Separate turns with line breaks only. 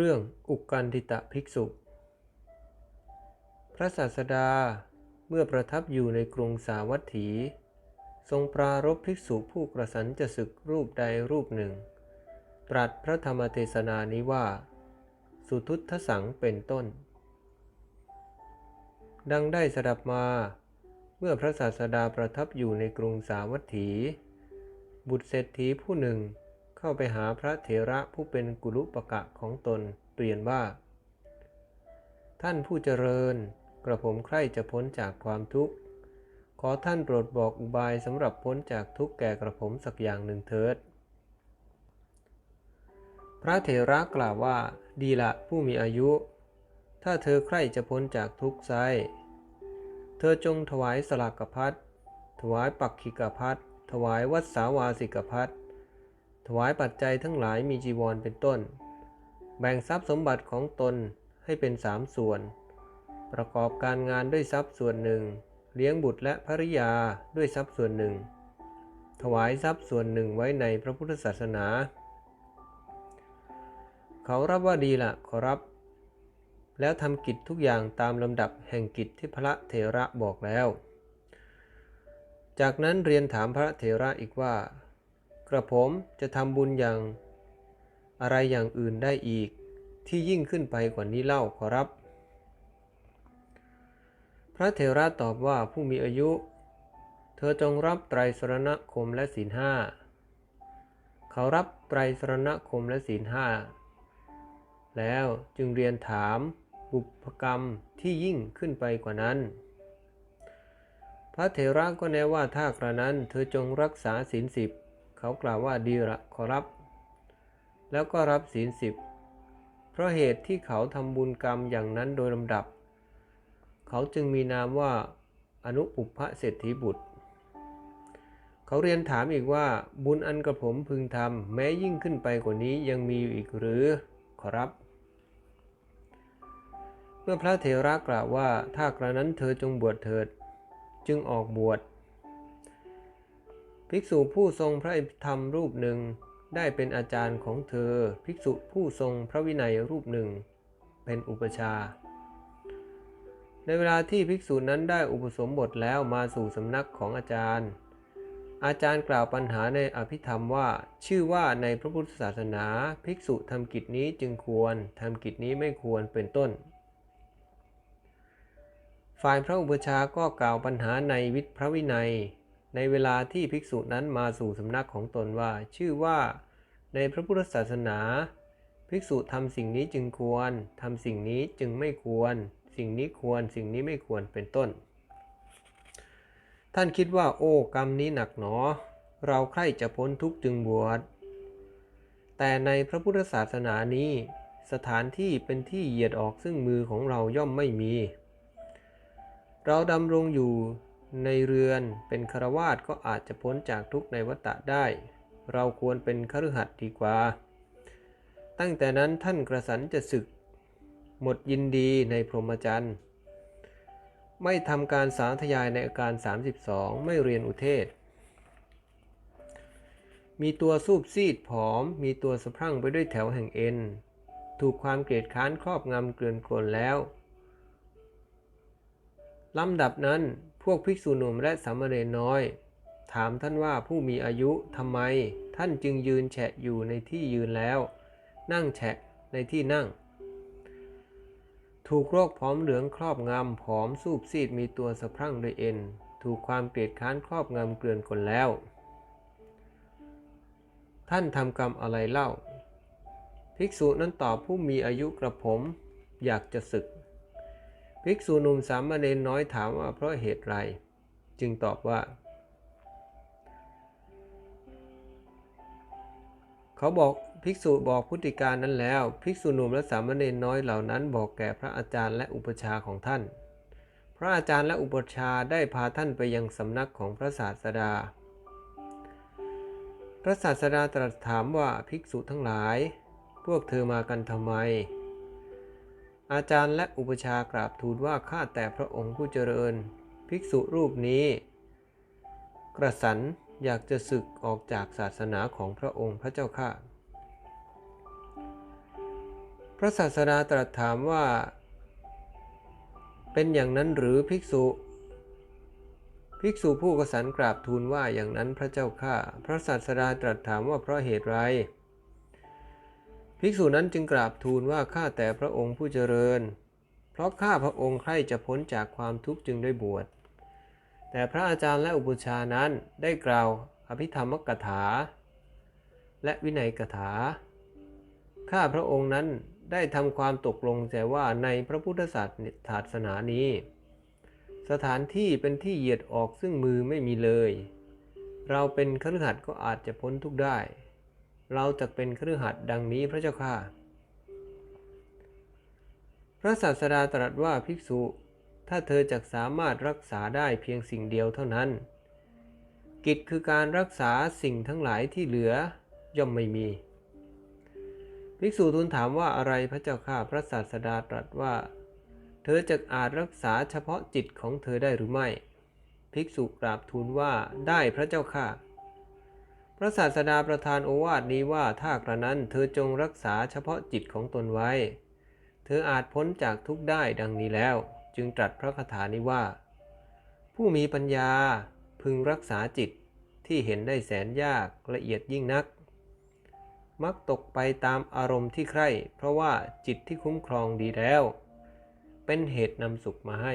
เรื่องอุกกันติตะภิกษุ พระศาสดาเมื่อประทับอยู่ในกรุงสาวัตถี ทรงปรารภภิกษุผู้กระสันจะศึกรูปใดรูปหนึ่ง ตรัสพระธรรมเทศนานี้ว่า สุทุตทสังเป็นต้น ดังได้สดับมา เมื่อพระศาสดาประทับอยู่ในกรุงสาวัตถี บุตรเศรษฐีผู้หนึ่ง เข้าไปหาพระเถระผู้เป็นกุลุปกะของตนเปลี่ยนว่า ท่านผู้เจริญ กระผมใคร่จะพ้นจากความทุกข์ ขอท่านโปรดบอกอุบายสำหรับพ้นจากทุกข์แก่กระผมสักอย่างหนึ่งเถิด พระเถระกล่าวว่า ดีละผู้มีอายุ ถ้าเธอใคร่จะพ้นจากทุกข์ไซเธอจงถวายสลากพัดถวายปักขิกพัดถวายวัดสาวาสิกพัด ถวายปัจจัยทั้งหลายมีจีวรเป็นต้น แบ่งทรัพย์สมบัติของตนให้เป็นสามส่วน ประกอบการงานด้วยทรัพย์ส่วนหนึ่ง เลี้ยงบุตรและภริยาด้วยทรัพย์ส่วนหนึ่ง ถวายทรัพย์ส่วนหนึ่งไว้ในพระพุทธศาสนา เขารับว่าดีละขอรับ แล้วทำกิจทุกอย่างตามลำดับแห่งกิจที่พระเถระบอกแล้ว จากนั้นเรียนถามพระเถระอีกว่า กระผมจะทำบุญอย่าง อะไรอย่างอื่นได้อีก ที่ยิ่งขึ้นไปกว่านี้เล่าขอรับ พระเถระตอบว่าผู้มีอายุ เธอจงรับไตรสรณคมและศีลห้าเขารับไตรสรณคมและศีลห้าแล้วจึงเรียนถามบุพกรรมที่ยิ่งขึ้นไปกว่านั้น พระเถระก็แนะว่าถ้ากระนั้นเธอจงรักษาศีลสิบ เขากล่าวว่าดีละขอรับ แล้วก็รับศีลสิบเพราะเหตุที่เขาทำบุญกรรมอย่างนั้นโดยลำดับ เขาจึงมีนามว่าอนุปุพเศรษฐีบุตร เขาเรียนถามอีกว่าบุญอันกระผมพึงทำแม้ยิ่งขึ้นไปกว่านี้ยังมีอยู่อีกหรือขอรับ เมื่อพระเถระกล่าวว่าถ้ากระนั้นเธอจงบวชเถิด จึงออกบวช ภิกษุผู้ทรงพระธรรมรูปหนึ่ง ได้เป็นอาจารย์ของเธอ ภิกษุผู้ทรงพระวินัยรูปหนึ่ง เป็นอุปชา ในเวลาที่ภิกษุนั้นได้อุปสมบทแล้วมาสู่สำนักของอาจารย์ อาจารย์กล่าวปัญหาในอภิธรรมว่า ชื่อว่าในพระพุทธศาสนา ภิกษุทำกิจนี้จึงควรทำกิจนี้ไม่ควรเป็นต้นฝ่ายพระอุปชาก็กล่าวปัญหาในวิทพระวินัย ในเวลาที่ภิกษุนั้นมาสู่สำนักของตนว่า ชื่อว่า ในพระพุทธศาสนา ภิกษุทำสิ่งนี้จึงควรทำสิ่งนี้จึงไม่ควร สิ่งนี้ควร สิ่งนี้ไม่ควรเป็นต้น ท่านคิดว่า โอ้กรรมนี้หนักหนอ เราใคร่จะพ้นทุกข์จึงบวชแต่ในพระพุทธศาสนานี้ สถานที่เป็นที่เหยียดออกซึ่งมือของเราย่อมไม่มี เราดำรงอยู่ ในเรือนเป็นคารวาสก็อาจจะพ้นจากทุกข์ในวัฏฏะได้ เราควรเป็นคฤหัสถ์ดีกว่า ตั้งแต่นั้นท่านกระสันจะศึก หมดยินดีในพรหมจรรย์ ไม่ทำการสาธยายในอาการ 32 ไม่เรียนอุเทศ มีตัวสูบซีดผอม มีตัวสะพรั่งไปด้วยแถวแห่งเอ็น ถูกความเกลียดค้านครอบงำเกลื่อนกลนแล้วลำดับนั้น วกภิกษุหนุ่มและสามเณรน้อย ถามท่านว่าผู้มีอายุทำไม ท่านจึงยืนแฉะอยู่ในที่ยืนแล้ว นั่งแฉะในที่นั่ง ถูกโรคผอมเหลืองครอบงำผอมสูบซีดมีตัวสะพรั่งด้วยเอ็น ถูกความเกลียดค้านครอบงำเกลื่อนกลแล้ว ท่านทำกรรมอะไรเล่า ภิกษุนั้นตอบผู้มีอายุกระผม อยากจะศึก ภิกษุหนุ่มสามเณรน้อยถามว่าเพราะเหตุไร จึงตอบว่า เขาบอกภิกษุบอกพุทธิการนั้นแล้ว ภิกษุหนุ่มและสามเณรน้อยเหล่านั้นบอกแก่พระอาจารย์และอุปชาของท่าน พระอาจารย์และอุปชาได้พาท่านไปยังสำนักของพระศาสดา พระศาสดาตรัสถามว่าภิกษุทั้งหลาย พวกเธอมากันทำไม อาจารย์และอุปชากราบทูลว่าข้าแต่พระองค์ผู้เจริญ ภิกษุรูปนี้ กระสันอยากจะศึกออกจากศาสนาของพระองค์พระเจ้าข้าพระศาสดาตรัสถามว่า เป็นอย่างนั้นหรือภิกษุ ภิกษุผู้กสันกราบทูลว่าอย่างนั้นพระเจ้าข้าพระศาสดาตรัสถามว่าเพราะเหตุไร ภิกษุนั้นจึงกราบทูลว่าข้าแต่พระองค์ผู้เจริญ เพราะข้าพระองค์ใคร่จะพ้นจากความทุกข์จึงได้บวช แต่พระอาจารย์และอุปชานั้นได้กล่าวอภิธรรมกถา และวินัยกถา ข้าพระองค์นั้นได้ทำความตกลงใจว่าในพระพุทธศาสนานี้ สถานที่เป็นที่เหยียดออกซึ่งมือไม่มีเลย เราเป็นคฤหัสถ์ก็อาจจะพ้นทุกข์ได้ เราจะเป็นคฤหัสถ์ดังนี้พระเจ้าค่ะ พระศาสดาตรัสว่าภิกษุ ถ้าเธอจะสามารถรักษาได้เพียงสิ่งเดียวเท่านั้น กิจคือการรักษาสิ่งทั้งหลายที่เหลือย่อมไม่มี ภิกษุทูลถามว่าอะไรพระเจ้าข้าพระศาสดาตรัสว่า เธอจะอาจรักษาเฉพาะจิตของเธอได้หรือไม่ ภิกษุกราบทูลว่าได้พระเจ้าข้า พระศาสดาประทานโอวาทนี้ว่าถ้ากระนั้นเธอจงรักษาเฉพาะจิตของตนไว้ เธออาจพ้นจากทุกได้ดังนี้แล้ว จึงตรัสพระคาถานี้ว่า ผู้มีปัญญาพึงรักษาจิตที่เห็นได้แสนยากละเอียดยิ่งนัก มักตกไปตามอารมณ์ที่ใคร่ เพราะว่าจิตที่คุ้มครองดีแล้ว เป็นเหตุนำสุขมาให้